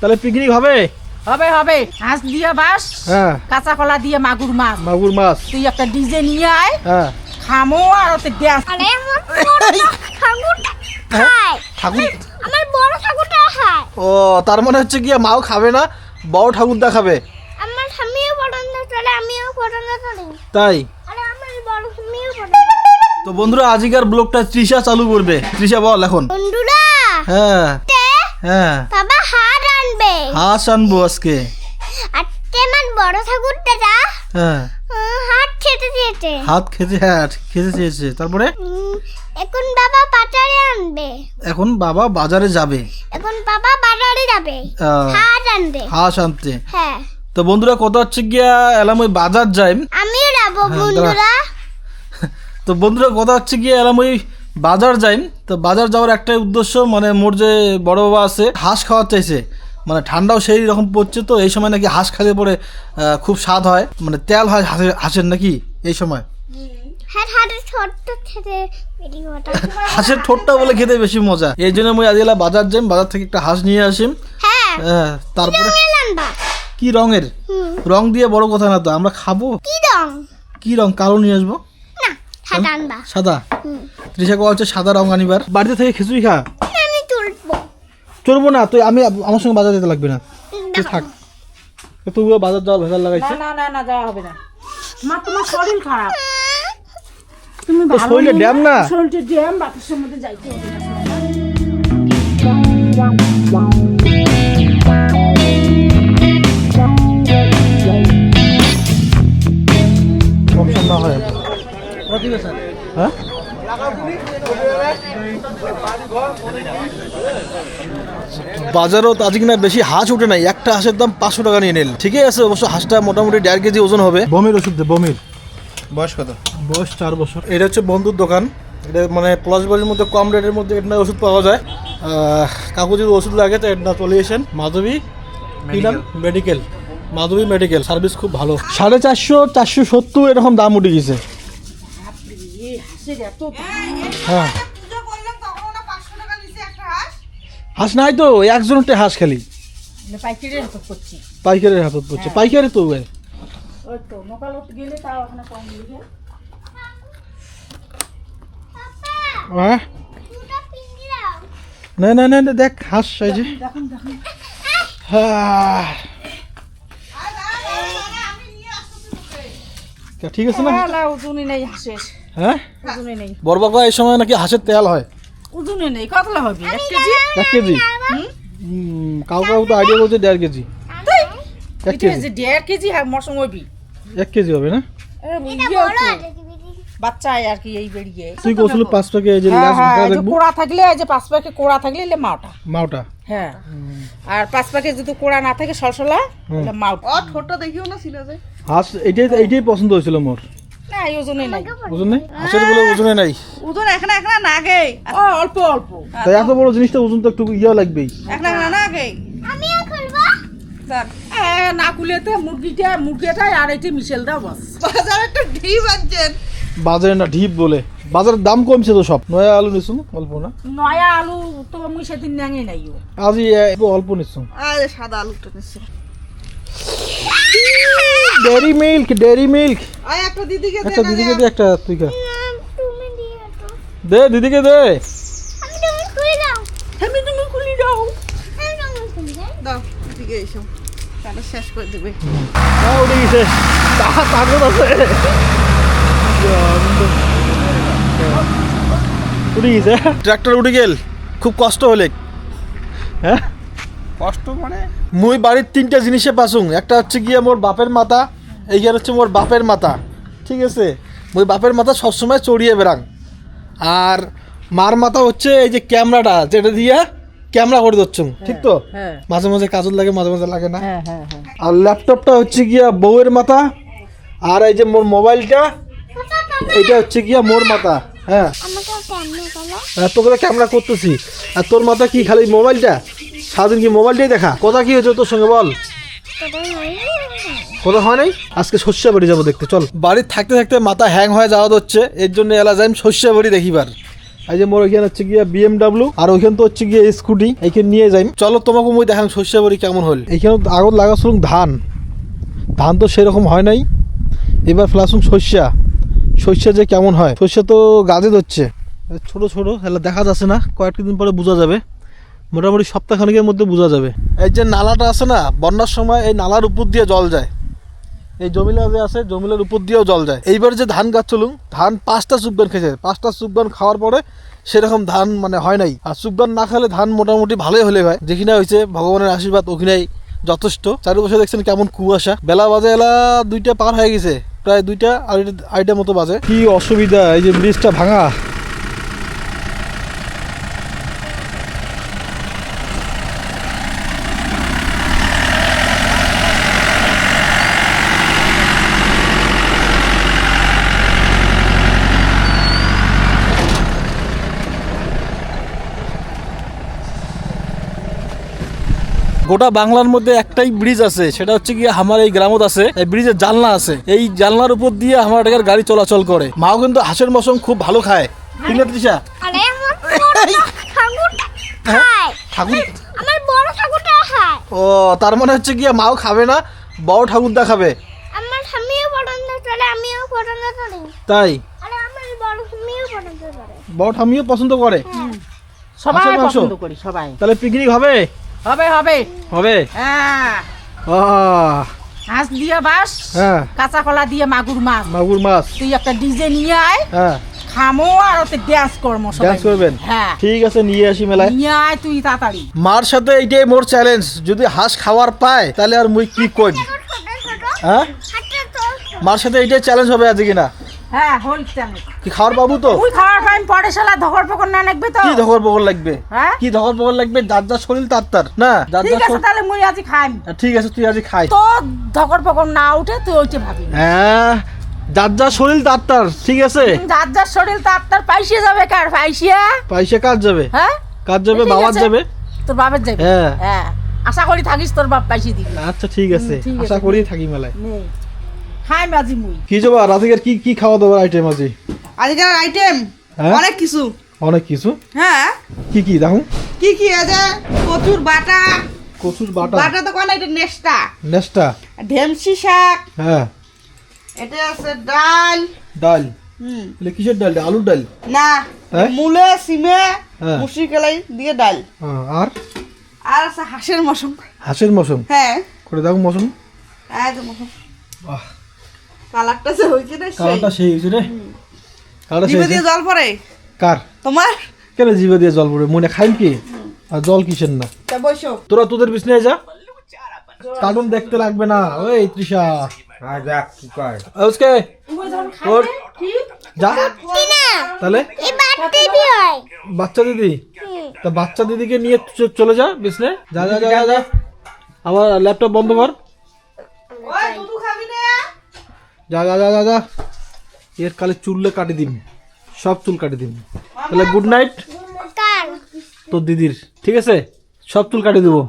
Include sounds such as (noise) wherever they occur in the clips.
তাহলে পিকনিক হবে? হবে হবে। হাঁস দিয়ে বাস হ্যাঁ। কাঁচা কলা দিয়ে মাগুর মাছ। মাগুর মাছ। তুই একটা ডিজে নিয়ে আয় হ্যাঁ। খামো আর ওতে ড্যান্স আরে আমার ঠাকুরটা খায়। ঠাকুর? আমার বড় ঠাকুরটা খায়। ও তার মানে হচ্ছে গিয়ে মাও খাবে না বড় ঠাকুরদা খাবে? আমার স্বামীও পছন্দ করে আমিও পছন্দ করি। তাই? আরে আমার বড় স্বামীও পছন্দ তো বন্ধুরা আজিকার ব্লগটা তৃষা চালু করবে। তৃষা বল এখন। বন্ধুরা হ্যাঁ। হ্যাঁ। হাঁস আনব আজকে। আর তে বড় ঠাকুরটা যা। হ্যাঁ। হাত খেতে দিয়েছে হাত খেতে হ্যাঁ খেতে চেয়েছে। তারপরে? এখন বাবা বাজারে আনবে। এখন বাবা বাজারে যাবে। এখন বাবা বাজারে যাবে। হাত আনবে। হাঁস আনতে। হ্যাঁ। তো বন্ধুরা কথা হচ্ছে গিয়া এলাম ওই বাজার যাই। আমিও যাব হ্যাঁ, বন্ধুরা। (laughs) তো বন্ধুরা কথা হচ্ছে গিয়ে এলাম ওই বাজার যাই। তো বাজার যাওয়ার একটাই উদ্দেশ্য মানে মোর যে বড় বাবা আছে হাঁস খাওয়ার চাইছে মানে ঠান্ডাও সেই রকম পড়ছে তো এই সময় নাকি হাঁস খেলে পরে খুব স্বাদ হয়। মানে তেল হয় হাঁসের হাঁসের নাকি এই সময়? হ্যাঁ হাঁসের ঠোঁটটা বলে খেতে বেশি মজা। এই জন্য আমি আজ এলা বাজার যাই বাজার থেকে একটা হাঁস নিয়ে আসি হ্যাঁ তারপরে কি রঙের রং দিয়ে বড় কথা না তো আমরা খাব। কি রং কি রং কালো নিয়ে আসব। সাদা ত্রিশা কোয়া হচ্ছে সাদা রং আনিবার। বাড়িতে থেকে খিচুড়ি খা। চলবো না তুই আমি আমার সঙ্গে বাজার যেতে লাগবে না। তুই থাক। তুই বাজার যাওয়ার ভেজাল লাগাইছে। না না না না যাওয়া হবে না। মা তোমার শরীর খারাপ। তুমি ভালো শরীরে ড্যাম না? শরীরটা ড্যাম বাতাসের মধ্যে যাইতে হবে না। হয়। হ্যাঁ? বাজারও আজকে না বেশি হাঁস উঠে নাই। একটা হাঁসের দাম পাঁচশো টাকা নিয়ে নিল। ঠিকই আছে অবশ্য হাঁসটা মোটামুটি দেড় কেজি ওজন হবে। বমির ওষুধ দে বমির। বয়স কত? বয়স চার বছর। এটা হচ্ছে বন্ধুর দোকান। এটা মানে প্লাস বাড়ির মধ্যে কম রেটের মধ্যে এটা ওষুধ পাওয়া যায়। আহ, কাকু যদি ওষুধ লাগে তো এটা চলে এসেন Madhabi medical Madhabi medical service খুব ভালো। সাড়ে চারশো চারশো সত্তর এরকম দাম উঠে গেছে। হাঁসের এত হ্যাঁ। হাঁস? নাই তো একজনটা হাঁস খালি। পাইকারি হাত করছি। পাইকারের হাতত পড়ছে পাইকারি তো ওই। ওই তো মোকালত গেলে তাও ওখানে কম দিবে। হ্যাঁ? দাও না না না দেখ হাঁস এই যে। হ্যাঁ। ঠিক আছে না? না ওজনই নেই হাঁসের। হ্যাঁ? নেই। এই সময় নাকি হাঁসের তেল হয়। ওজনই নেই কতলা হবে? এক কেজি? এক কেজি? হুম, কাউ কাউ তো আইডিয়া বলছে দেড় কেজি। এক কেজি। যে দেড় কেজি হ্যাঁ মরসুম হবি এক কেজি হবে না? বাচ্চা আর কি এই বেরিয়ে। তুই কৌশল পাঁচ প্যাকে এই যে হ্যাঁ হ্যাঁ কোড়া থাকলে এই যে পাঁচ প্যাকে কোড়া থাকলে এলে মাওটা। মাওটা। হ্যাঁ। আর পাঁচ প্যাকে যদি কোড়া না থাকে সলসলা তাহলে মাওটা। হাঁস এইটাই এইটাই পছন্দ হয়েছিল মোর। না ওজনে নাই। ওজন? নেই হাঁসের বলে ওজনে নাই। ওজন এখন অল্প অল্প। তাই এত বড় জিনিসটা ওজন তো একটু ইয়ে লাগবেই। এখন এখন নাগে আমিও খুলবো এ, না খুলে তো মুরগিটা মুরগিটা আর এইটা মিশেল দাও বাস। বাজারে একটু ঢিপ আনছেন। বাজারে না ঢিপ বলে। বাজারের দাম কমছে তো সব। নয়া আলু নিছুন অল্প না? নয়া আলু তো সেদিন নেঙে নাই আজি অল্প নিছুন আর সাদা আলুটা নিচ্ছে ডেরি মিল্ক ডেরি মিল্ক একটা দিদিকে দে একটা দিদিকে দে একটা তুই খা। দে দিদিকে দে। তাহলে শেষ করে দেবে। হ্যাঁ উঠে গেছে তাহা তাগত আছে উঠে গেছে ট্রাক্টর উঠে গেল। খুব কষ্ট হলে। হ্যাঁ? কষ্ট মানে? মুই বাড়ির তিনটা জিনিসে পাসুং। একটা হচ্ছে গিয়ে মোর বাপের মাথা এইখানে হচ্ছে মোর বাপের মাথা। ঠিক আছে? মুই বাপের মাথা সবসময় চড়িয়ে বেড়াং। আর মার মাথা হচ্ছে এই যে ক্যামেরাটা যেটা দিয়ে ক্যামেরা করে দিচ্ছ ঠিক তো? হ্যাঁ। মাঝে মাঝে কাজল লাগে মাঝে মাঝে লাগে না। হ্যাঁ হ্যাঁ হ্যাঁ। আর ল্যাপটপটা হচ্ছে গিয়া বউয়ের মাথা আর এই যে মোর মোবাইলটা এটা হচ্ছে গিয়া মোর মাথা। হ্যাঁ। তোকে ক্যামেরা করতেছি। আর তোর মাথা কি খালি মোবাইলটা? সারাদিন কি মোবাইলটাই দেখা? কথা কি হয়েছে তোর সঙ্গে বল। হয় কথা হয় নাই? আজকে শস্য বাড়ি যাব দেখতে চল। বাড়ির থাকতে থাকতে মাথা হ্যাং হয়ে যাওয়া হচ্ছে এর জন্য এলা যাই শস্য বাড়ি দেখিবার। এই যে মোর ওইখানে হচ্ছে গিয়ে বিএমডাব্লিউ আর ওইখানে তো হচ্ছে গিয়ে স্কুটি এইখানে নিয়ে যাই চলো তোমাকে মই দেখাম শস্য বাড়ি কেমন হল। এইখানে আগত লাগাছিল ধান। ধান তো সেরকম হয় নাই। এবার ফ্লাসুন শস্যা শস্যা যে কেমন হয়? শস্যা তো গাছে ধরছে। ছোট ছোট হেলা দেখা যাচ্ছে না। কয়েকটা দিন পরে বোঝা যাবে। মোটামুটি সপ্তাহখানেকের মধ্যে বোঝা যাবে। এই যে নালাটা আছে না বন্যার সময় এই নালার উপর দিয়ে জল যায়। এই জমিলা যে আছে জমিলার উপর দিয়েও জল যায়। এইবার যে ধান গাছ চলুন ধান পাঁচটা সুপগান খেয়েছে পাঁচটা সুপগান খাওয়ার পরে সেরকম ধান মানে হয় নাই। আর সুপগান না খেলে ধান মোটামুটি ভালোই হলে হয়। যেখানে হয়েছে ভগবানের আশীর্বাদ ওখানেই যথেষ্ট। চারিপাশে দেখছেন কেমন কুয়াশা। বেলা বাজে এলা দুইটা পার হয়ে গেছে। প্রায় দুইটা আড়াইটা মতো বাজে। কি অসুবিধা এই যে ব্রিজটা ভাঙা। গোটা বাংলার মধ্যে একটাই ব্রিজ আছে সেটা হচ্ছে কি আমার এই গ্রামত আছে এই ব্রিজের জানলা আছে। এই জানলার উপর দিয়ে আমার এটার গাড়ি চলাচল করে। মাও কিন্তু হাঁসের মশম খুব ভালো খায়। ঠিক না তৃষা? খায়। ঠাকুর? আমার বড় ঠাকুরটা খায়। ও তার মানে হচ্ছে গিয়ে মাও খাবে না বড় ঠাকুর দেখাবে আমার স্বামীও পছন্দ করে আমিও পছন্দ করি। তাই? আরে আমার বড় স্বামীও পছন্দ করে। বড় ঠামিও পছন্দ করে? সবাই পছন্দ করি সবাই। তাহলে পিকনিক হবে? হবে হবে। হবে? হ্যাঁ। আহ, হাঁস দিয়ে বাস হ্যাঁ। কাঁচা কলা দিয়ে মাগুর মাছ। মাগুর মাছ। তুই একটা ডিজে নিয়ে আয় হ্যাঁ। খামো আর ওতে ড্যান্স করব ড্যান্স করবেন? হ্যাঁ। ঠিক আছে নিয়ে আসি মেলায়। নিয়ে আয় তুই তাড়াতাড়ি। মার সাথে এইটাই মোর চ্যালেঞ্জ যদি হাঁস খাওয়ার পায় তাহলে আর মুই কি ছোট হ্যাঁ? মার সাথে এইটাই চ্যালেঞ্জ হবে আজকে কিনা হ্যাঁ হল কি খাওয়ার পাবো তো? তুই খাওয়ার টাইম পরে শালা ধকর পকর না লাগবে তো? কি ধকর পকর লাগবে? হ্যাঁ? কি ধকর পকর লাগবে? যার যার শরীর তার তার না? যার ঠিক আছে তাহলে মুই আজি খাইম। ঠিক আছে তুই আজ খাই। তো ধকর পকর না উঠে তুই ওইটা ভাবি। হ্যাঁ যার যার শরীর তার তার ঠিক আছে? যার যার শরীর তার তার পাইসে যাবে কার পাইসিয়া যাবে? হ্যাঁ? যাবে? ঠিক বাবার যাবে? তোর যাবে। হ্যাঁ। হ্যাঁ। আশা করি থাকিস তোর বাপ পাইসে দিবি। আচ্ছা ঠিক আছে। আশা করি থাকি মেলায় খাই মাঝি মুই। কি যাব রাধিকার কি কি খাওয়া দাওয়ার আইটেম আছে আজকের আইটেম হ্যাঁ? অনেক কিছু। অনেক কিছু? হ্যাঁ? কি কি দেখুন কি কি আছে প্রচুর বাটা। কচুর বাটা? বাটা তো কোন এটা নেস্টা নেস্টা ঢেমসি শাক। হ্যাঁ। এটা আছে ডাল। ডাল? হুম। এলে কিসের ডাল? আলুর ডাল? না হ্যাঁ? মূলে সিমে হ্যাঁ। মুসুরি কালাই দিয়ে ডাল। হ্যাঁ, আর? আর আছে হাঁসের মশম হাঁসের মৌসুম হ্যাঁ। করে দেখো এই যে মশম বাহ। কালারটা যে হয়েছে না কালারটা সেই হয়েছে রে। কালারটা জিভে দিয়ে জল পড়ে? কার? তোমার? কেন জিভে দিয়ে জল পড়ে? মনে খাইম কি? আর জল কিসের না? তা বসো। তোরা তোদের বিছনায় যা। কার্টুন দেখতে লাগবে না। ওই তৃষা। যা। তাহলে? বাচ্চা দিদি? তা বাচ্চা দিদিকে নিয়ে চলে যা বিছনে যা যা যা যা, যা। আমার ল্যাপটপ বন্ধ কর। যা যা যা যা যা। এর কালে চুললে কাটি দিম সব চুল কাটি দিম তাহলে গুড নাইট তোর দিদির। ঠিক আছে? সব চুল কাটি দেবো।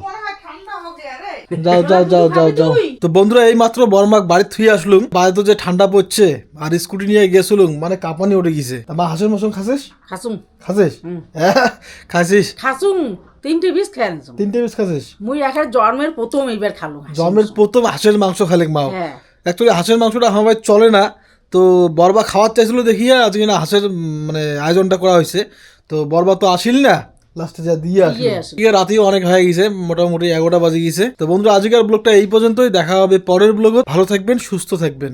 যাও যাও যাও যাও যাও। তো বন্ধুরা এই মাত্র বর্মাক বাড়ি থুই আসলুম। বাইরে তো যে ঠান্ডা পড়ছে আর স্কুটি নিয়ে গেছিলুম মানে কাঁপানি উঠে গেছে। মা হাঁসের মশন খাসিস? খাসুম। খাসিস? হ্যাঁ খাসিস? খাসুম। তিনটে বিষ খেয়ে তিনটে পিস খাসিস? মুই একের জন্মের প্রথম এইবার খালো জন্মের প্রথম হাঁসের মাংস খালেক মাও। হ্যাঁ। অ্যাকচুয়ালি হাঁসের মাংসটা আমার চলে না। তো বরবা খাওয়ার চাইছিল দেখি আজকে না হাঁসের মানে আয়োজনটা করা হয়েছে। তো বরবা তো আসিল না। লাস্টে যা দিয়ে আসলো। দিয়ে আসলো। রাতেও অনেক হয়ে গেছে মোটামুটি এগারোটা বাজে গেছে। তো বন্ধুরা আজকের ব্লগটা এই পর্যন্তই। দেখা হবে পরের ব্লগে। ভালো থাকবেন সুস্থ থাকবেন।